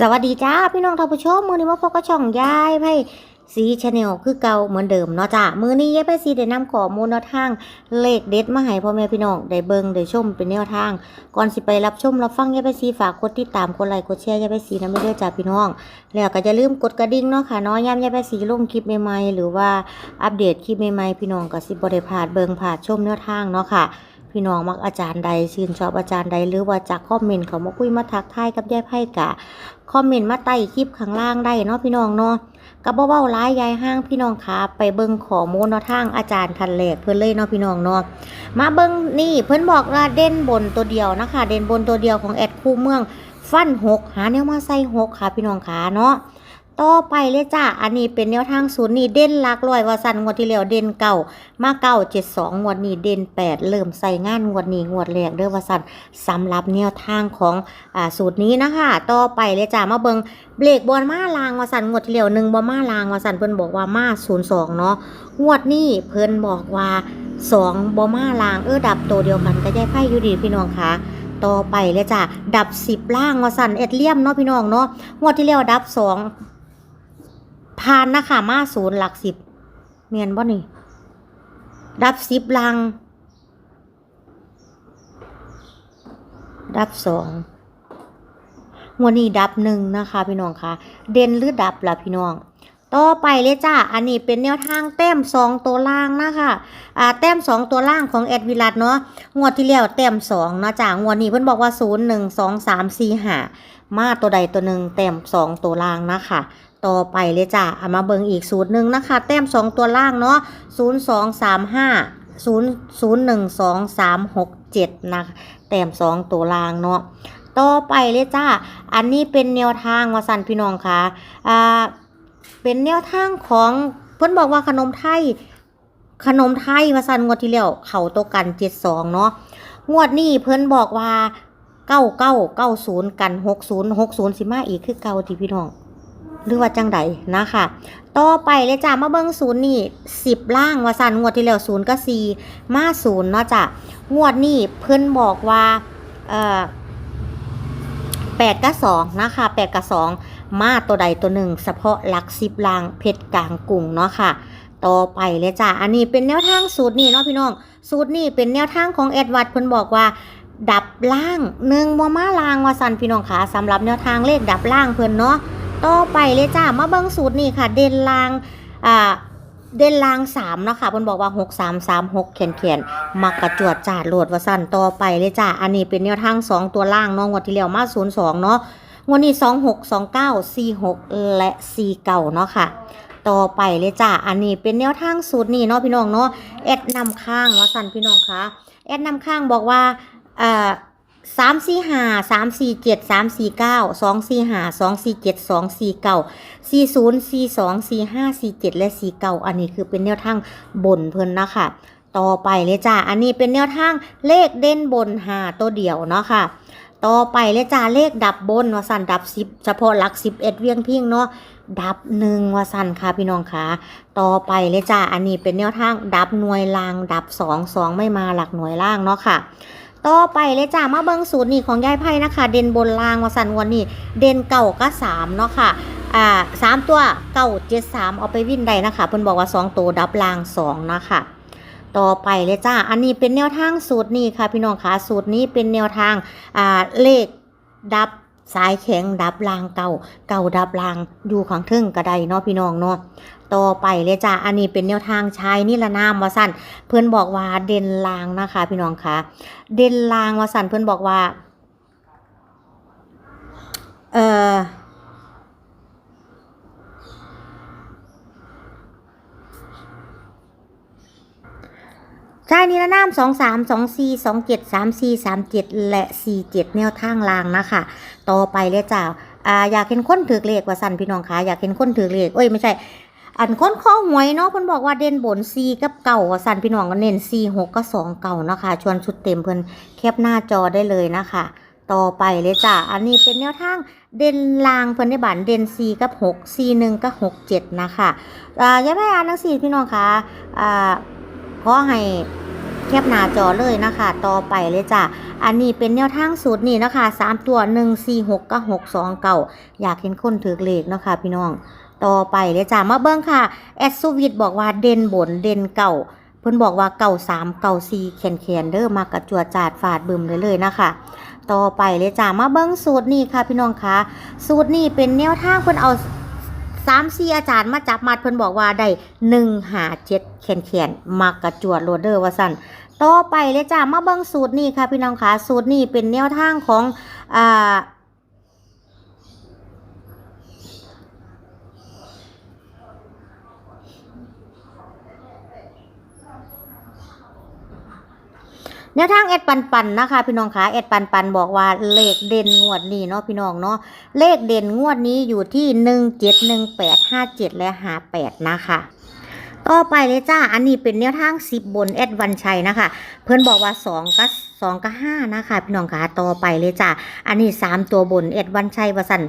สวัสดีจ้าพี่น้องท่านผู้ชมมือนี้มาพบกับช่องยายไพ่สีชาแนลคือเก่าเหมือนเดิมเนาะจ้ามือนี้ยายไพ่สีได้นำขอมูลแนวทางเลขเด็ดมาให้พ่อแม่พี่น้องได้เบิ่งได้ชมเป็นแนวทาง ก่อนสิไปรับชมรับฟังยายไพ่สีฝากกดติดตามกดไลค์กดแชร์ยายไพ่สีนะไม่เด้อจ้าพี่น้อง แล้วก็อย่าลืมกดกระดิ่งเนาะค่ะเนาะย้ำยายไพ่สีลงคลิปใหม่ๆหรือว่าอัปเดตคลิปใหม่ๆพี่น้องก็สิบ่ได้พลาดเบิ่งพลาดชมแนวทางเนาะค่ะพี่น้องมักอาจารย์ใดชื่นชอบอาจารย์ใดหรือว่าจากคอมเมนต์เขามาคุยมาทักทายกับยายไพ่กะ คอมเมนต์มาใต้คลิปข้างล่างได้เนาะพี่น้องเนาะกับเบ้าๆร้ายยายห้างพี่น้องคะไปเบิ้งข้อมูลเนาะทางอาจารย์ทันแหลกเพื่อนเลยเนาะพี่น้องเนาะมาเบิ้งนี่เพื่อนบอกว่าเด่นบนตัวเดียวนะคะ เด่นบนตัวเดียวของแอดคู่เมือง ฟันหกหาแนวมาใส่หกค่ะพี่น้องคะเนาะ ต่อไปเลยจ้า อันนี้เป็นแนวทางศูนย์นี่เด่นลักร้อยว่าสันงวดที่แล้วเด่นเก่า มาเก่าเจ็ดสองงวดนี้เด่นแปดเริ่มใส่งานงวดนี้งวดแรกเด้อว่าสันสำหรับแนวทางของอ่าสูตรนี้นะคะต่อไปเลยจ้ามาเบิงเบรกบอลมาลางว่าสันงวดที่แล้วหนึ่งบอมาลางว่าสันเพิ่นบอกว่ามาศูนย์สองเนาะงวดนี้เพิ่นบอกว่าสองบอมาลางเออดับตัวเดียวกันก็ได้ไพ่อยู่ดีพี่น้องคะต่อไปเลยจ้ะดับสิบล่างว่าสันเอ็ดเลี่ยมเนาะพี่น้องเนาะงวดที่แล้วดับสอง ผ่านนะคะมาศูนย์หลักสิบเมียนบ่นี่ ดับสิบลัง ดับสองวันนี้ดับหนึ่งนะคะ พี่น้องคะเด่นหรือดับล่ะพี่น้อง ต่อไปเลยจ้าอันนี้เป็นแนวทางแต้มสองตัวล่างนะคะอ่าแต้มสองตัวล่างของแอดวิลัดเนาะงวดที่แล้วแต้มสองเนาะจ้างวดนี้เพิ่นบอกว่าศูนย์หนึ่งสองสามสี่ห้ามาตัวใดตัวหนึ่งแต้มสองตัวล่างนะคะ ต่อไปเลยจ้าเอามาเบิ่งอีกสูตรหนึ่งนะคะ แต้มสองตัวล่างเนาะศูนย์สองสามห้าศูนย์ศูนย์หนึ่งสองสามหกเจ็ดนะคะแต้มสองตัวล่างเนาะต่อไปเลยจ้า อันนี้เป็นแนวทางวาสันพี่น้องค่ะ อ่า เป็นแนวทางของเพิ่นบอกว่าขนมไทย ขนมไทยวาสันงวดที่แล้วเข่าโตวกันเจ็ดสองเนาะ งวดนี้เพิ่นบอกว่าเก้าเก้าเก้าศูนย์กันหกศูนย์หกศูนย์สิมาอีกคือเก่าที่พี่น้อง หรือว่าจังใดนะคะ ต่อไปเลยจ้ามาเบิ้งศูนย์นี่สิบล่างวาสันงวดที่แล้วศูนย์ก็สี่มาศูนย์เนาะจ้ะงวดนี้เพิ่นบอกว่าเอ่อแปดกับสองนะคะแปดกับสองมาตัวใดตัวหนึ่งเฉพาะหลักสิบลางเพชรกลางกลุ่งเนาะค่ะต่อไปเลยจ้ะ อันนี้เป็นแนวทางสูตรนี่เนาะพี่น้อง สูตรนี่เป็นแนวทางของเอ็ดวัร์ดเพิ่นบอกว่า ดับล่างหนึ่งบ่มาลางว่าสันพี่น้องค่ะสำหรับแนวทางเลขดับล่างเพิ่นเนาะ ต่อไปเลยจ้ามาเบิ่งสูตรนี่ค่ะ เด่นลางอ่าเด่นลางสามเนาะค่ะเพิ่นบอกว่าหกสามสามหกแขนแขนมักกระจวดจ่าโหลดว่าสันต่อไปเลยจ้าอันนี้เป็นแนวทางสองตัวล่างนาะงวดที่แล้วมาศูนย์สองเนาะงวดนี้สองหกสองเก้าสี่หกและสี่เก้าเนาะค่ะ ต่อไปเลยจ้าอันนี้เป็นแนวทางสูตรนี่เนาะพี่น้องเนาะแอดนำข้างว่าสันพี่น้องคะแอดนำข้างบอกว่าเอ่อ สามสี่ห้าสามสี่เจ็ดสามสี่เก้าสองสี่ห้าสองสี่เจ็ดสองสี่เก้าสี่ศูนย์สี่สองสี่ห้าสี่เจ็ดและสี่เก้าอันนี้คือเป็นแนวทางบนเพิ่นนะคะต่อไปเลยจ้าอันนี้เป็นแนวทางเลขเด่นบนหาตัวเดียวเนาะค่ะ ต่อไปเลยจ้าเลขดับบนวาสันดับสิบเฉพาะหลักสิบเอ็ดเวียงพิงเนาะดับหนึ่งวาสันค่ะพี่น้องค่ะ ต่อไปเลยจ้าอันนี้เป็นแนวทางดับหน่วยล่างดับสองสองไม่มาหลักหน่วยล่างเนาะค่ะ ต่อไปเลยจ้ามาเบิ้งสูตรนี่ของยายไพ่นะคะ เด่นบนลางวาสันวันนี้เด่นเก่าก็สามเนาะค่ะอ่าสามตัวเก่าเจ็ดสามเอาไปวิ่นได้นะคะเพิ่นบอกว่าสองตัวดับลางสองนะคะต่อไปเลยจ้า อันนี้เป็นแนวทางสูตรนี้ค่ะพี่น้องคะสูตรนี้เป็นแนวทางอ่าเลขดับสายแข็งดับลางเก่าเก่าดับลางอยู่ข้างทึ่งกระไดเนาะพี่น้องเนาะ ต่อไปเลยจ้าอันนี้เป็นแนวทางใชายนิรนามวาสันเพื่อนบอกว่าเด่นลางนะคะ พี่น้องคะเด่นลางวาสันเพื่อนบอกว่าเออใช่นิรนามสองสามสองสี่สองเจ็ดสามสี่สามเจ็ดและสี่เจ็ดแนวทางลางนะคะ ต่อไปเลยจ้าอ่าอยากเห็นคนถือเลขว่าสันพี่น้องคะอยากเห็นคนถือเลขเอ้ยไม่ใช่ อันค้นข้อหวยเนาะเพิ่นบอกว่าเด่นบนซีกับเก่าสันพี่น้องก็เน้นซีหกก็สองเก่านะคะชวนชุดเต็มเพิ่นแคปหน้าจอได้เลยนะคะ ต่อไปเลยจ้าอันนี้เป็นแนวทางเด่นลางเพิ่นในบันเด่นซีกับหกซีหนึ่งกับหกเจ็ดนะคะอ่าอย่าไปอ่านหนังสือพี่น้องคะอ่าขอให้แคปหน้าจอเลยนะคะ ต่อไปเลยจ้ะ อันนี้เป็นแนวทางสูตรนี่นะคะสามตัวหนึ่งสี่หกกับหกสองเก่า อยากเห็นคนถือเลขเนาะค่ะพี่น้อง ต่อไปเลยจ้ะมาเบิ้งค่ะแอดซูวิทบอกว่าเด่นบนเด่นเก่าเพิ่นบอกว่าเก่าสามเก่าสี่แขนแขนเด้อมากระจวดจาดฝาดบึมเลยเลยนะคะ ต่อไปเลยจ้ะมาเบิ้งสูตรนี่ค่ะพี่น้องคะสูตรนี่เป็นแนวทางเพิ่นเอาสามสี่อาจารย์มาจับมาเพิ่นบอกว่าได้หนึ่งหาเจ็ดแขนแขนมากระจวดโรเดอร์ว่าสั่นต่อไปเลยจ้ามาเบิ่งสูตรนี่ค่ะพี่น้องคะสูตรนี่เป็นแนวทางของอ่า แนวทางเอ็ดปันปันนะคะ พี่น้องคะเอ็ดปันปันบอกว่าเลขเด่นงวดนี้เนาะพี่น้องเนาะเลขเด่นงวดนี้อยู่ที่หนึ่งเจ็ดหนึ่งแปดห้าเจ็ดและห้าแปดนะคะต่อไปเลยจ้า อันนี้เป็นแนวทางสิบบนแอดวันชัยนะคะ เพื่อนบอกว่าสองกับสองกับห้านะคะพี่น้องคะต่อไปเลยจ้า อันนี้สามตัวบนแอดวันชัยวสัน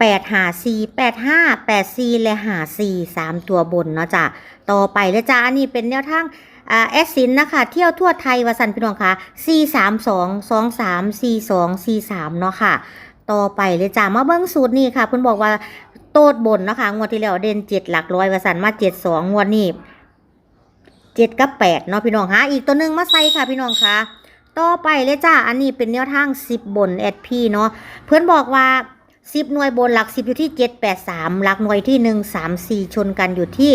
แปดหาสี่แปดห้าแปดสี่และหาสี่สามตัวบนเนาะจ้าต่อไปเลยจ้า อันนี้เป็นแนวทาง อ่าแอดสินนะคะ เที่ยวทั่วไทยวสันพี่น้องคะสี่สามสองสองสามซีสองซีสามเนาะค่ะ ต่อไปเลยจ้ามาเบิ้งสูตรนี่ค่ะเพื่อนบอกว่าโตดบนเนาะคะงวดที่แล้วเด่นเจ็ดหลักร้อยวสันมาเจ็ดสองงวดนี้เจ็ดกับแปดเนาะพี่น้องคะอีกตัวหนึ่งมาใส่ค่ะพี่น้องคะต่อไปเลยจ้าอันนี้เป็นแนวทางสิบบนแอดพีเนาะเพื่อนบอกว่าสิบหน่วยบนหลักสิบอยู่ที่เจ็ดแปดสามหลักหน่วยที่หนึ่งสามสี่ชนกันอยู่ที่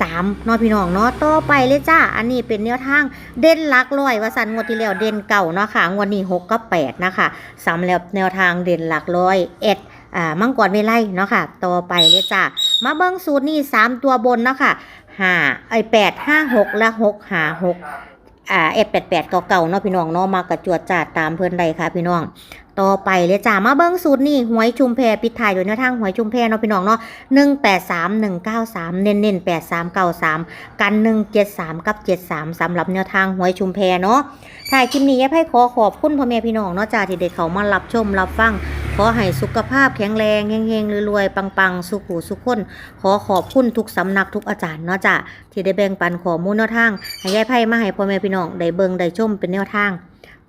สามเนาะพี่น้องเนาะต่อไปเลยจ้า อันนี้เป็นแนวทางเด่นหลักร้อยวาสันงวดที่แล้วเด่นเก่าเนาะค่ะงวดนี้หกกับแปดนะคะสำหรับแนวทางเด่นหลักร้อยเอ็ดอ่ามังกรเวไลเนาะค่ะ ต่อไปเลยจ้า มาเบิ้งสูตรนี่สามตัวบนเนาะค่ะห้าไอแปดห้าหกและหกหาหกอ่าเอ็ดแปดแปดเก่าๆเนาะพี่น้องเนาะมากระจวดจาดตามเพื่อนใดค่ะพี่น้อง ต่อไปเลยจ้ามาเบิ้งสูตรนี่หวยชุมแพปิดท้ายโดยแนวทางหวยชุมแพเนาะพี่น้องเนาะหนึ่งแปดสามหนึ่งเก้าสามเน้นเน้นแปดสามเก้าสามกันหนึ่งเจ็ดสามกับเจ็ดสามสำหรับแนวทางหวยชุมแพเนาะถ่ายคลิปนี้ยายไพ่ขอขอบคุณพ่อแม่พี่น้องเนาะจ้าที่ได้เขามารับชมรับฟังขอให้สุขภาพแข็งแรงเฮงๆรวยๆปังๆ สุขหูสุขคนขอขอบคุณทุกสำนักทุกอาจารย์เนาะจ้ะที่ได้แบ่งปันข้อมูลแนวทางให้ยายไพ่มาให้พ่อแม่พี่น้องได้เบิ่งได้ชมเป็นแนวทาง